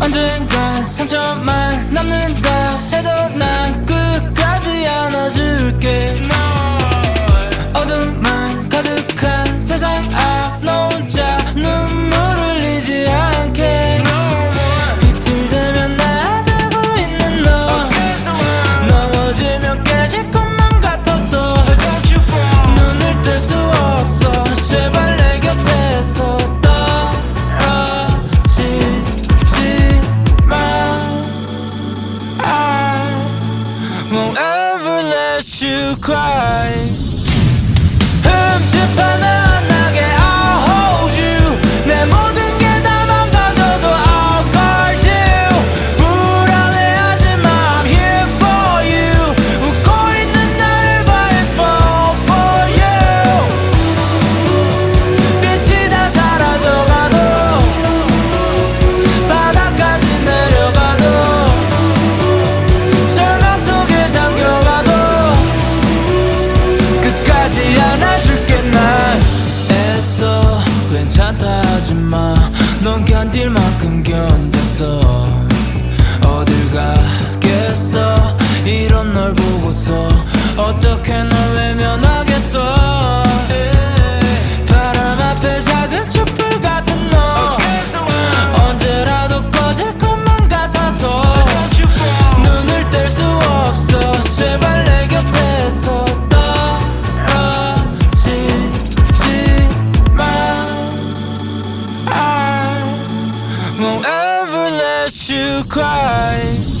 언젠가 상처만 won't ever let you cry. 혼자서 어딜 가겠어? 이런 널 보고서 you cry.